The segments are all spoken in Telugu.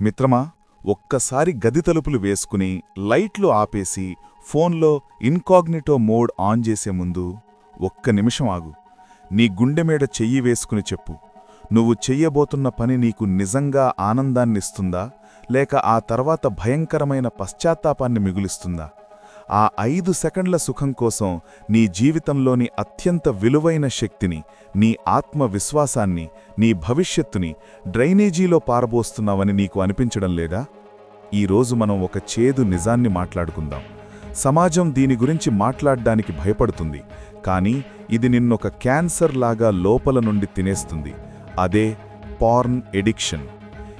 మిత్రమా ఒక్కసారి గది తలుపులు వేసుకుని లైట్లు ఆపేసి ఫోన్లో ఇన్కాగ్నిటో మోడ్ ఆన్ చేసే ముందు ఒక్క నిమిషం ఆగు. నీ గుండె మీద చెయ్యి వేసుకుని చెప్పు. నువ్వు చెయ్యబోతున్న పని నీకు నిజంగా ఆనందాన్నిస్తుందా? లేక ఆ తర్వాత భయంకరమైన పశ్చాత్తాపాన్ని మిగులుస్తుందా? ఆ ఐదు సెకండ్ల సుఖం కోసం నీ జీవితంలోని అత్యంత విలువైన శక్తిని నీ ఆత్మవిశ్వాసాన్ని నీ భవిష్యత్తుని డ్రైనేజీలో పారబోస్తున్నావని నీకు అనిపించడం లేదా? ఈరోజు మనం ఒక చేదు నిజాన్ని మాట్లాడుకుందాం. సమాజం దీని గురించి మాట్లాడ్డానికి భయపడుతుంది. కానీ ఇది నిన్నొక క్యాన్సర్ లాగా లోపల నుండి తినేస్తుంది. అదే పార్న్ ఎడిక్షన్.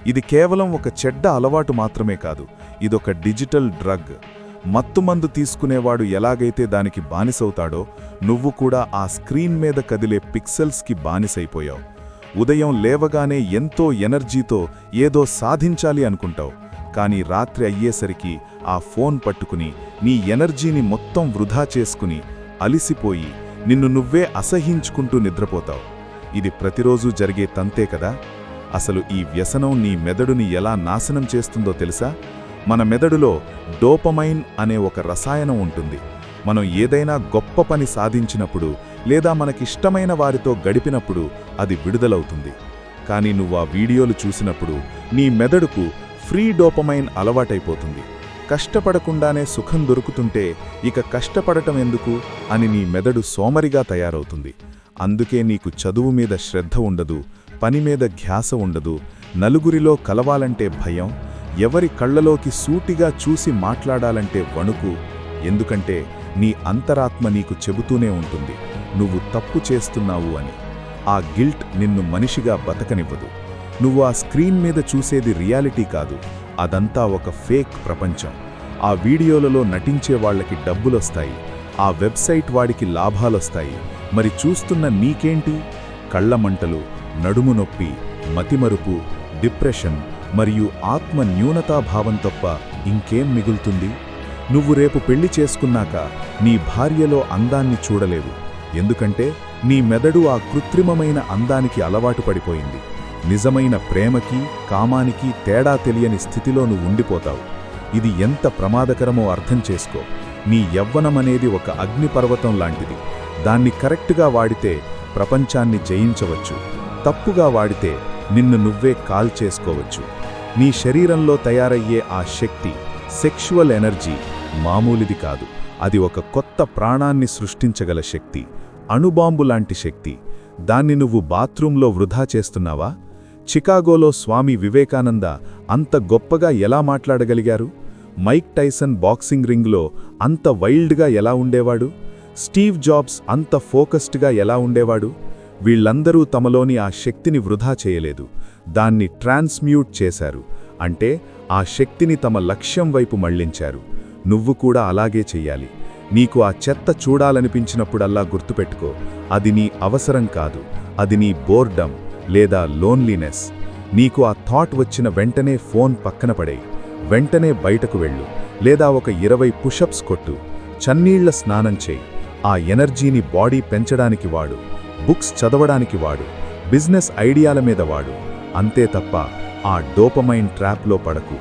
ఇది కేవలం ఒక చెడ్డ అలవాటు మాత్రమే కాదు. ఇదొక డిజిటల్ డ్రగ్. మత్తుమందు తీసుకునేవాడు ఎలాగైతే దానికి బానిసవుతాడో నువ్వు కూడా ఆ స్క్రీన్ మీద కదిలే పిక్సెల్స్కి బానిసైపోయావు. ఉదయం లేవగానే ఎంతో ఎనర్జీతో ఏదో సాధించాలి అనుకుంటావు. కానీ రాత్రి అయ్యేసరికి ఆ ఫోన్ పట్టుకుని నీ ఎనర్జీని మొత్తం వృధా చేసుకుని అలిసిపోయి నిన్ను నువ్వే అసహించుకుంటూ నిద్రపోతావు. ఇది ప్రతిరోజూ జరిగే తంతే కదా? అసలు ఈ వ్యసనం నీ మెదడుని ఎలా నాశనం చేస్తుందో తెలుసా? మన మెదడులో డోపమైన్ అనే ఒక రసాయనం ఉంటుంది. మనం ఏదైనా గొప్ప పని సాధించినప్పుడు లేదా మనకిష్టమైన వారితో గడిపినప్పుడు అది విడుదలవుతుంది. కానీ నువ్వు ఆ వీడియోలు చూసినప్పుడు నీ మెదడుకు ఫ్రీ డోపమైన్ అలవాటైపోతుంది. కష్టపడకుండానే సుఖం దొరుకుతుంటే ఇక కష్టపడటం ఎందుకు? అని నీ మెదడు సోమరిగా తయారవుతుంది. అందుకే నీకు చదువు మీద శ్రద్ధ ఉండదు పని మీద ధ్యాస ఉండదు నలుగురిలో కలవాలంటే భయం ఎవరి కళ్ళలోకి సూటిగా చూసి మాట్లాడాలంటే వణుకు ఎందుకంటే నీ అంతరాత్మ నీకు చెబుతూనే ఉంటుంది నువ్వు తప్పు చేస్తున్నావు అని. ఆ గిల్ట్ నిన్ను మనిషిగా బతకనివ్వదు. నువ్వు ఆ స్క్రీన్ మీద చూసేది రియాలిటీ కాదు అదంతా ఒక ఫేక్ ప్రపంచం. ఆ వీడియోలలో నటించే వాళ్ళకి డబ్బులొస్తాయి ఆ వెబ్సైట్ వాడికి లాభాలొస్తాయి. మరి చూస్తున్న నీకేంటి? కళ్ళమంటలు నడుము నొప్పి మతిమరుపు డిప్రెషన్ మరియు ఆత్మ న్యూనతాభావం తప్ప ఇంకేం మిగులుతుంది? నువ్వు రేపు పెళ్ళి చేసుకున్నాక నీ భార్యలో అందాన్ని చూడలేవు. ఎందుకంటే నీ మెదడు ఆ కృత్రిమమైన అందానికి అలవాటు పడిపోయింది. నిజమైన ప్రేమకి కామానికి తేడా తెలియని స్థితిలో నువ్వు ఉండిపోతావు. ఇది ఎంత ప్రమాదకరమో అర్థం చేసుకో. నీ యవ్వనమనేది ఒక అగ్నిపర్వతం లాంటిది. దాన్ని కరెక్ట్గా వాడితే ప్రపంచాన్ని జయించవచ్చు. తప్పుగా వాడితే నిన్ను నువ్వే కాల్ చేసుకోవచ్చు నీ శరీరంలో తయారయ్యే ఆ శక్తి సెక్షువల్ ఎనర్జీ మామూలిది కాదు. అది ఒక కొత్త ప్రాణాన్ని సృష్టించగల శక్తి అణుబాంబు లాంటి శక్తి. దాన్ని నువ్వు బాత్రూంలో వృధా చేస్తున్నావా? చికాగోలో స్వామి వివేకానంద అంత గొప్పగా ఎలా మాట్లాడగలిగారు? మైక్ టైసన్ బాక్సింగ్ రింగ్లో అంత వైల్డ్గా ఎలా ఉండేవాడు? స్టీవ్ జాబ్స్ అంత ఫోకస్డ్గా ఎలా ఉండేవాడు? వీళ్ళందరూ తమలోని ఆ శక్తిని వృధా చేయలేదు. దాన్ని ట్రాన్స్మ్యూట్ చేశారు. అంటే ఆ శక్తిని తమ లక్ష్యం వైపు మళ్ళించారు. నువ్వు కూడా అలాగే చెయ్యాలి. నీకు ఆ చెత్త చూడాలనిపించినప్పుడల్లా గుర్తుపెట్టుకో. అది నీ అవసరం కాదు. అది నీ బోర్డమ్ లేదా లోన్లీనెస్. నీకు ఆ థాట్ వచ్చిన వెంటనే ఫోన్ పక్కన పడేయి. వెంటనే బయటకు వెళ్ళు. లేదా ఒక ఇరవై పుషప్స్ కొట్టు. చన్నీళ్ళ స్నానం చేయి. ఆ ఎనర్జీని బాడీ పెంచడానికి వాడు. బుక్స్ చదవడానికి వాడు. బిజినెస్ ఐడియాల మీద వాడు. అంతే తప్ప ఆ డోపమైన్ ట్రాప్లో పడకు.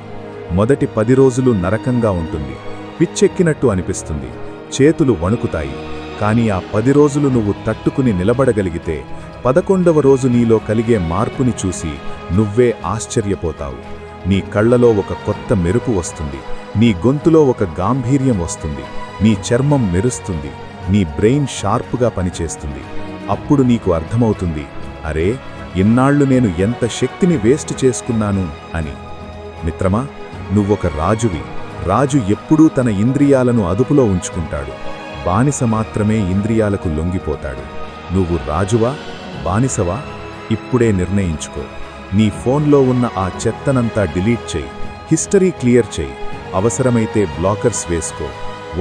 మొదటి పది రోజులు నరకంగా ఉంటుంది. పిచ్చెక్కినట్టు అనిపిస్తుంది. చేతులు వణుకుతాయి. కానీ ఆ పది రోజులు నువ్వు తట్టుకుని నిలబడగలిగితే పదకొండవ రోజు నీలో కలిగే మార్పుని చూసి నువ్వే ఆశ్చర్యపోతావు. నీ కళ్ళలో ఒక కొత్త మెరుపు వస్తుంది. నీ గొంతులో ఒక గాంభీర్యం వస్తుంది. నీ చర్మం మెరుస్తుంది. నీ బ్రెయిన్ షార్ప్గా పనిచేస్తుంది. అప్పుడు నీకు అర్థమవుతుంది. అరే ఇన్నాళ్ళు నేను ఎంత శక్తిని వేస్ట్ చేసుకున్నాను అని. మిత్రమా నువ్వొక రాజువి. రాజు ఎప్పుడూ తన ఇంద్రియాలను అదుపులో ఉంచుకుంటాడు. బానిస మాత్రమే ఇంద్రియాలకు లొంగిపోతాడు. నువ్వు రాజువా బానిసవా? ఇప్పుడే నిర్ణయించుకో. నీ ఫోన్లో ఉన్న ఆ చెత్తనంతా డిలీట్ చేయి. హిస్టరీ క్లియర్ చేయి. అవసరమైతే బ్లాకర్స్ వేసుకో.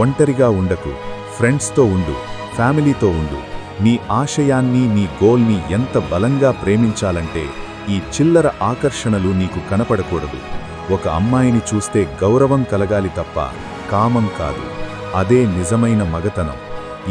ఒంటరిగా ఉండకు. ఫ్రెండ్స్తో ఉండు. ఫ్యామిలీతో ఉండు. నీ ఆశయాన్ని నీ గోల్ని ఎంత బలంగా ప్రేమించాలంటే ఈ చిల్లర ఆకర్షణలు నీకు కనపడకూడదు. ఒక అమ్మాయిని చూస్తే గౌరవం కలగాలి తప్ప కామం కాదు. అదే నిజమైన మగతనం.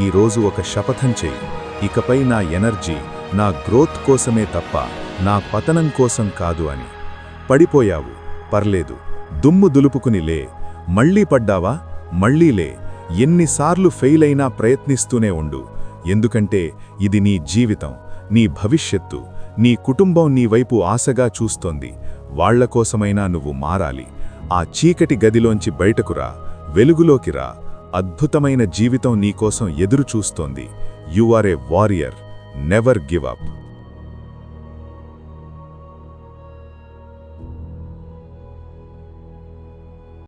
ఈరోజు ఒక శపథం చెయ్యి. ఇకపై నా ఎనర్జీ నా గ్రోత్ కోసమే తప్ప నా పతనం కోసం కాదు అని. పడిపోయావు. పర్లేదు. దుమ్ము దులుపుకుని లే. మళ్ళీ పడ్డావా? మళ్ళీ లే. ఎన్నిసార్లు ఫెయిల్ అయినా ప్రయత్నిస్తూనే ఉండు. ఎందుకంటే ఇది నీ జీవితం నీ భవిష్యత్తు నీ కుటుంబం నీ వైపు ఆశగా చూస్తోంది. వాళ్ళ కోసమైనా నువ్వు మారాలి. ఆ చీకటి గదిలోంచి బయటకురా వెలుగులోకి రా. అద్భుతమైన జీవితం నీకోసం ఎదురు చూస్తోంది you are a warrior never give up